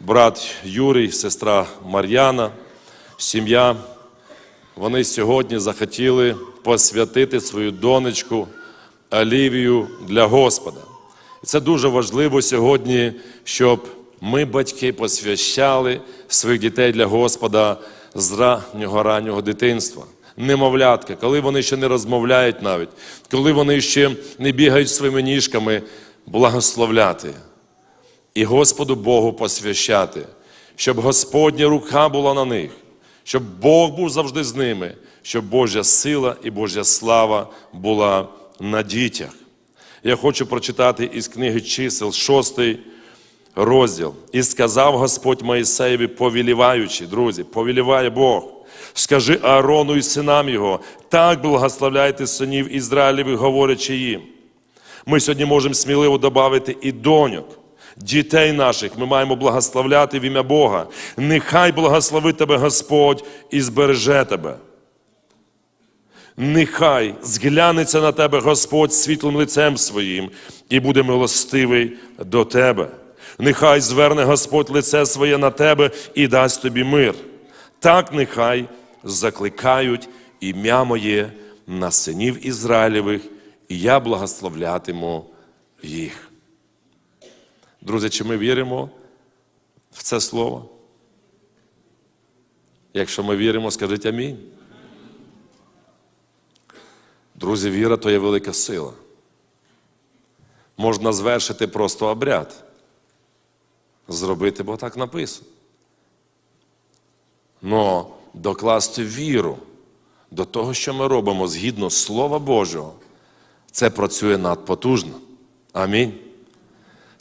брат Юрій, сестра Мар'яна, сім'я. Вони сьогодні захотіли посвятити свою донечку Олівію для Господа. Це дуже важливо сьогодні, щоб ми, батьки, посвящали своїх дітей для Господа з раннього раннього дитинства. Немовлятка, коли вони ще не розмовляють навіть, коли вони ще не бігають своїми ніжками, благословляти і Господу Богу посвящати, щоб Господня рука була на них, щоб Бог був завжди з ними, щоб Божа сила і Божа слава була на дітях. Я хочу прочитати із книги чисел, шостий розділ. І сказав Господь Моїсеєві, повіліваючи, друзі, повіліває Бог. Скажи Аарону і синам його, так благословляйте синів Ізраїлевих, говорячи їм. Ми сьогодні можемо сміливо додати і доньок, дітей наших. Ми маємо благословляти в ім'я Бога. Нехай благословить тебе Господь і збереже тебе. Нехай зглянеться на тебе Господь світлим лицем своїм і буде милостивий до тебе. Нехай зверне Господь лице своє на тебе і дасть тобі мир. Так нехай закликають ім'я моє на синів Ізраїлевих, і я благословлятиму їх. Друзі, чи ми віримо в це слово? Якщо ми віримо, скажіть амінь. Друзі, віра то є велика сила. Можна звершити просто обряд. Зробити, бо так написано. Но докласти віру до того, що ми робимо згідно Слова Божого, це працює надпотужно. Амінь.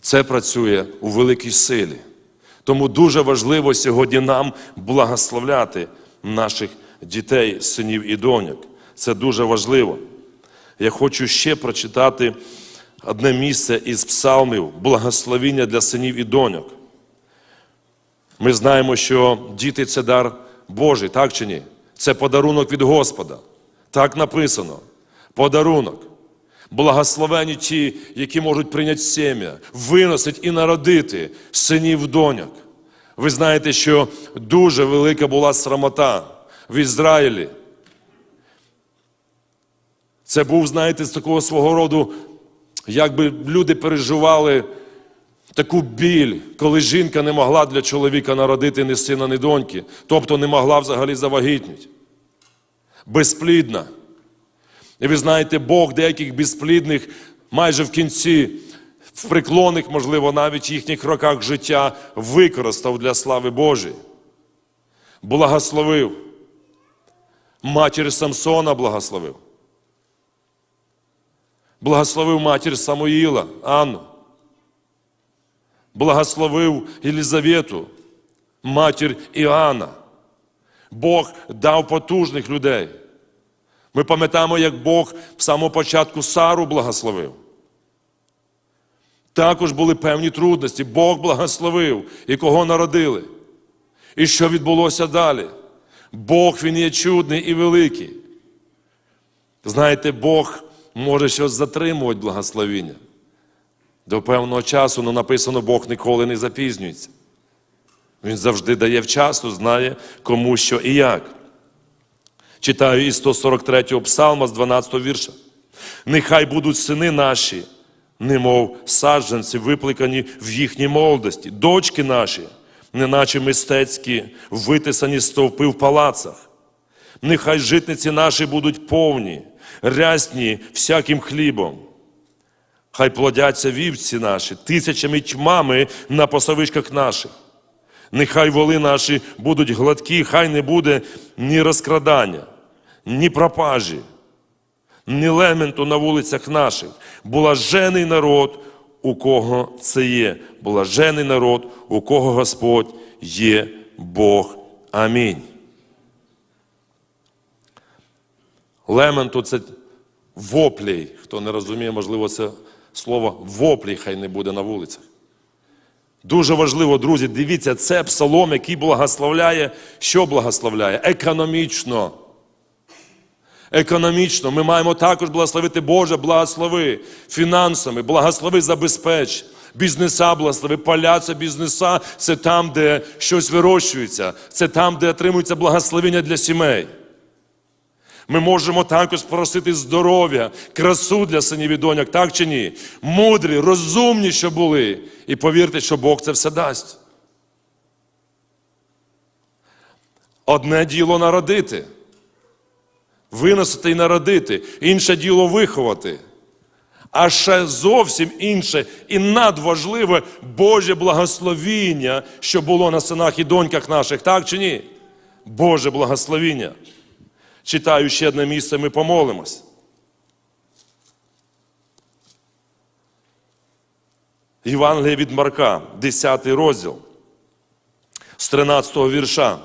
Це працює у великій силі. Тому дуже важливо сьогодні нам благословляти наших дітей, синів і доньок. Це дуже важливо. Я хочу ще прочитати одне місце із псалмів благословіння для синів і доньок. Ми знаємо, що діти це дар Божий, так чи ні? Це подарунок від Господа. Так написано. Подарунок. Благословені ті, які можуть прийняти сім'я, виносить і народити синів доньок. Ви знаєте, що дуже велика була срамота в Ізраїлі. Це був, знаєте, з такого свого роду, якби люди переживали таку біль, коли жінка не могла для чоловіка народити ні сина, ні доньки, тобто не могла взагалі завагітніти. Безплідна. І ви знаєте, Бог деяких безплідних майже в кінці, в преклонних, можливо, навіть їхніх роках життя використав для слави Божої. Благословив. Матір Самсона благословив. Благословив матір Самуїла, Анну. Благословив Єлизавету, матір Іоанна. Бог дав потужних людей. Ми пам'ятаємо, як Бог в самому початку Сару благословив. Також були певні трудності. Бог благословив і кого народили. І що відбулося далі? Бог Він є чудний і великий. Знаєте, Бог може щось затримувати благословіння. До певного часу ну, написано, Бог ніколи не запізнюється. Він завжди дає вчасно, знає кому що і як. Читаю із 143-го псалма з 12-го вірша. Нехай будуть сини наші, немов саджанці, випликані в їхній молодості, дочки наші, неначе мистецькі, витисані стовпи в палацах. Нехай житниці наші будуть повні, рясні всяким хлібом. Хай плодяться вівці наші, тисячами тьмами на посовичках наших. Нехай воли наші будуть гладкі, хай не буде ні розкрадання, ні пропажі, ні лементу на вулицях наших. Блажений народ, у кого це є. Блажений народ, у кого Господь є Бог. Амінь. Лементу це воплій. Хто не розуміє, можливо, це слово воплій хай не буде на вулицях. Дуже важливо, друзі, дивіться, це псалом, який благословляє, що благословляє? Економічно. Економічно. Ми маємо також благословити Боже, благослови фінансами, благослови забезпеч. Бізнеса благослови, поля це бізнеса, це там, де щось вирощується, це там, де отримується благословення для сімей. Ми можемо також просити здоров'я, красу для синів і доньок, так чи ні? Мудрі, розумні, що були. І повірте, що Бог це все дасть. Одне діло народити, виносити і народити, інше діло виховати. А ще зовсім інше і надважливе Боже благословіння, що було на синах і доньках наших, так чи ні? Боже благословіння. Читаю ще одне місце, ми помолимось. Євангеліє від Марка, 10 розділ, з 13 вірша,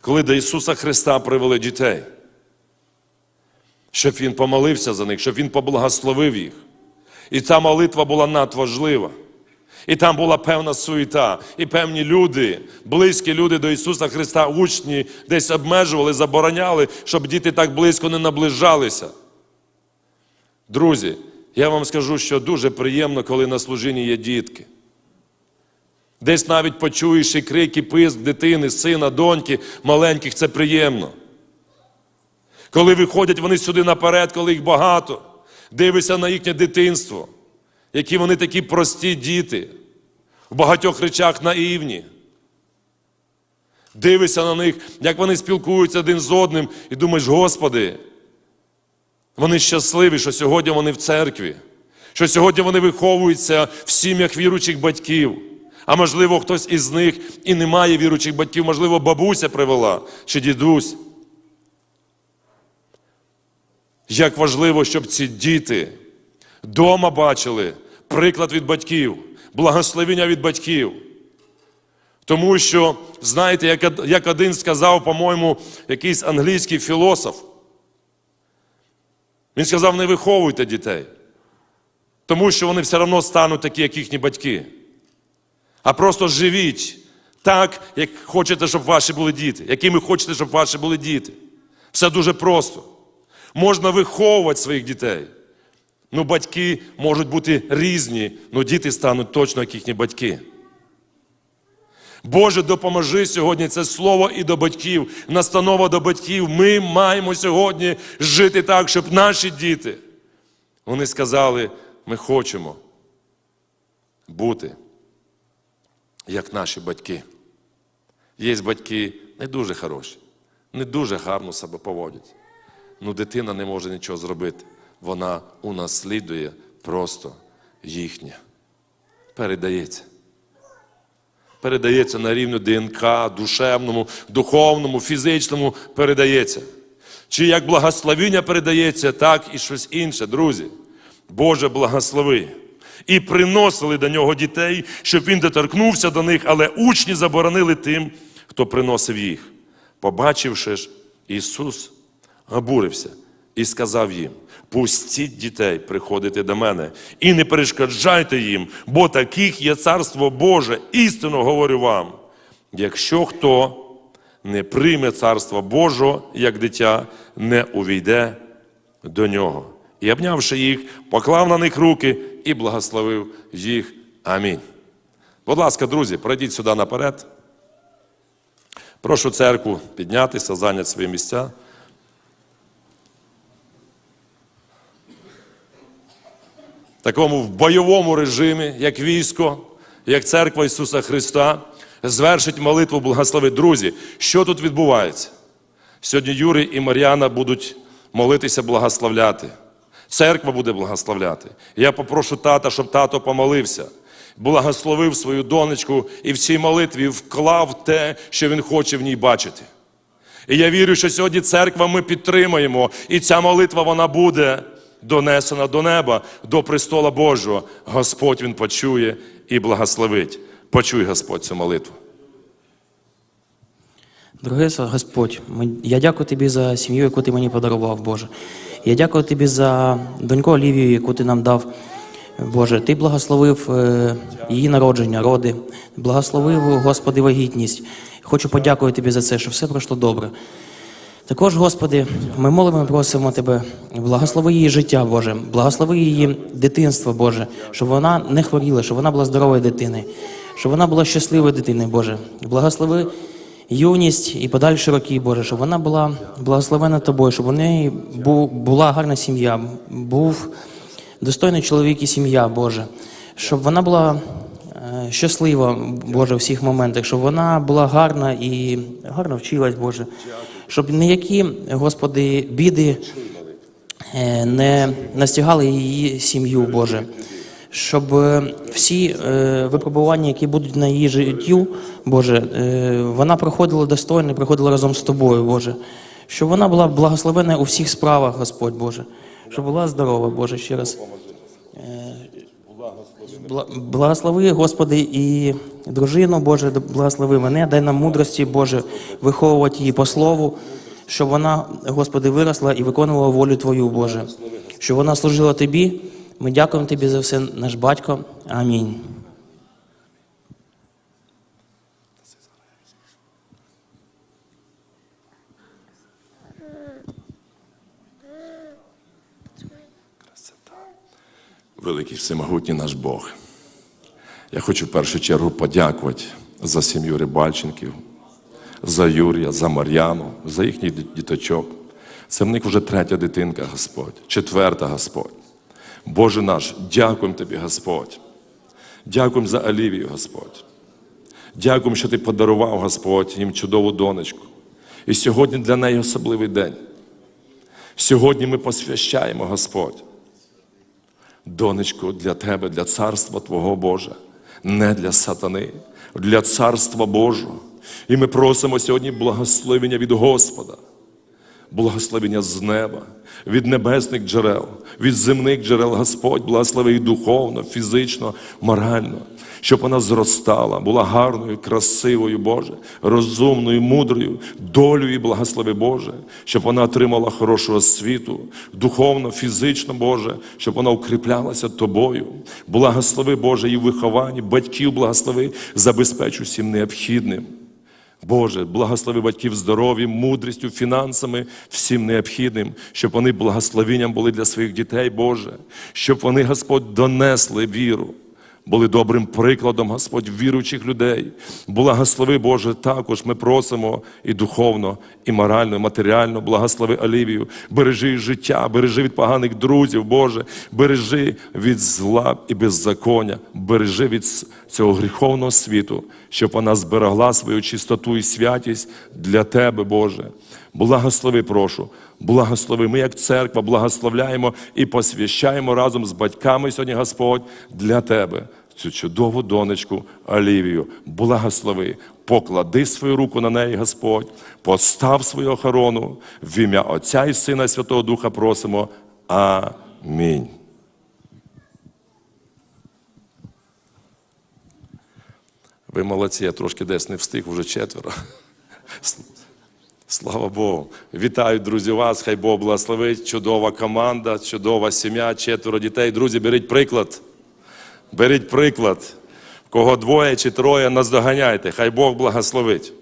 коли до Ісуса Христа привели дітей, щоб Він помолився за них, щоб Він поблагословив їх. І ця молитва була надважлива. І там була певна суєта, і певні люди, близькі люди до Ісуса Христа, учні, десь обмежували, забороняли, щоб діти так близько не наближалися. Друзі, я вам скажу, що дуже приємно, коли на служінні є дітки. Десь навіть почуєш і крик, і писк дитини, сина, доньки, маленьких, це приємно. Коли виходять вони сюди наперед, коли їх багато, дивишся на їхнє дитинство, які вони такі прості діти, в багатьох речах наївні. Дивишся на них, як вони спілкуються один з одним, і думаєш, Господи, вони щасливі, що сьогодні вони в церкві, що сьогодні вони виховуються в сім'ях віручих батьків. А можливо, хтось із них і не має віручих батьків, можливо, бабуся привела чи дідусь. Як важливо, щоб ці діти дома бачили приклад від батьків, благословення від батьків. Тому що, знаєте, як, як один сказав, по-моєму, якийсь англійський філософ, він сказав, не виховуйте дітей, тому що вони все одно стануть такі, як їхні батьки. А просто живіть так, як хочете, щоб ваші були діти, якими хочете, щоб ваші були діти. Все дуже просто. Можна виховувати своїх дітей. Ну, батьки можуть бути різні, але діти стануть точно, як їхні батьки. Боже, допоможи сьогодні це слово і до батьків, настанова до батьків. Ми маємо сьогодні жити так, щоб наші діти, вони сказали, ми хочемо бути, як наші батьки. Є батьки не дуже хороші, не дуже гарно себе поводять. Ну, дитина не може нічого зробити. Вона унаслідує просто їхнє. Передається. Передається на рівні ДНК, душевному, духовному, фізичному передається. Чи як благословіння передається, так і щось інше, друзі. Боже благослови. І приносили до нього дітей, щоб він доторкнувся до них, але учні заборонили тим, хто приносив їх. Побачивши ж, Ісус обурився і сказав їм: пустіть дітей приходити до мене і не перешкоджайте їм, бо таких є царство Боже, істинно говорю вам. Якщо хто не прийме царство Божого, як дитя, не увійде до нього. І обнявши їх, поклав на них руки і благословив їх. Амінь. Будь ласка, друзі, пройдіть сюди наперед. Прошу церкву піднятися, зайняти свої місця. Такому в бойовому режимі, як військо, як церква Ісуса Христа, звершить молитву благослови. Друзі, що тут відбувається? Сьогодні Юрій і Мар'яна будуть молитися, благословляти. Церква буде благословляти. Я попрошу тата, щоб тато помолився, благословив свою донечку і в цій молитві вклав те, що він хоче в ній бачити. І я вірю, що сьогодні церква ми підтримаємо, і ця молитва вона буде донесена до неба, до престола Божого. Господь Він почує і благословить. Почуй Господь цю молитву. Дорогий Господь, я дякую тобі за сім'ю, яку ти мені подарував, Боже. Я дякую тобі за доньку Олівію, яку ти нам дав. Боже, ти благословив е, її народження, роди, благословив, Господи, вагітність. Хочу подякувати тобі за це, що все пройшло добре. Також, Господи, ми молимо і просимо Тебе, благослови її життя, Боже, благослови її дитинство, Боже, щоб вона не хворіла, щоб вона була здоровою дитиною, щоб вона була щасливою дитиною, Боже. Благослови юність і подальші роки, Боже, щоб вона була благословена Тобою, щоб у неї була гарна сім'я, був достойний чоловік і сім'я, Боже, щоб вона була е, щаслива, Боже, у всіх моментах, щоб вона була гарна і гарно вчилась, Боже. Щоб ніякі, Господи, біди е, не настигали її сім'ю, Боже. Щоб е, всі е, випробування, які будуть на її життю, Боже, вона проходила достойно, проходила разом з тобою, Боже. Щоб вона була благословена у всіх справах, Господь Боже. Щоб була здорова, Боже, ще раз. Бла- Благослови, Господи, і дружину, Боже, благослови мене, дай нам мудрості, Боже, виховувати її по слову, щоб вона, Господи, виросла і виконувала волю Твою, Боже, щоб вона служила Тобі. Ми дякуємо Тобі за все, наш батько. Амінь. Великий всемогутній наш Бог. Я хочу в першу чергу подякувати за сім'ю Рибальченків, за Юрія, за Мар'яну, за їхніх діточок. Це в них вже третя дитинка, Господь, четверта, Господь. Боже наш, дякуємо Тобі, Господь. Дякуємо за Олівію, Господь. Дякуємо, що Ти подарував, Господь, їм чудову донечку. І сьогодні для неї особливий день. Сьогодні ми посвящаємо, Господь донечко, для тебе, для царства Твого Боже, не для сатани, для царства Божого. І ми просимо сьогодні благословення від Господа, благословення з неба, від небесних джерел, від земних джерел Господь, благослови і духовно, фізично, морально, щоб вона зростала, була гарною, красивою, Боже, розумною, мудрою, долю і благослови Боже, щоб вона отримала хорошу освіту, духовно, фізично, Боже, щоб вона укріплялася Тобою. Благослови Боже і в вихованні, батьків благослови, забезпечу всім необхідним. Боже, благослови батьків здоров'ям, мудрістю, фінансами, всім необхідним, щоб вони благословенням були для своїх дітей, Боже, щоб вони, Господь, донесли віру, були добрим прикладом, Господь, віруючих людей. Благослови, Боже, також ми просимо і духовно, і морально, і матеріально, благослови Олівію, бережи життя, бережи від поганих друзів, Боже, бережи від зла і беззаконня, бережи від цього гріховного світу, щоб вона зберегла свою чистоту і святість для Тебе, Боже. Благослови, прошу, благослови. Ми, як церква, благословляємо і посвящаємо разом з батьками сьогодні, Господь, для Тебе. Цю чудову донечку Олівію, благослови, поклади свою руку на неї, Господь, постав свою охорону. В ім'я Отця і Сина і Святого Духа просимо. Амінь. Ви молодці, я трошки десь не встиг, вже четверо. Слава Богу. Вітаю, друзі, вас. Хай Бог благословить. Чудова команда, чудова сім'я, четверо дітей. Друзі, беріть приклад. Беріть приклад. Кого двоє чи троє, наздоганяйте. Хай Бог благословить.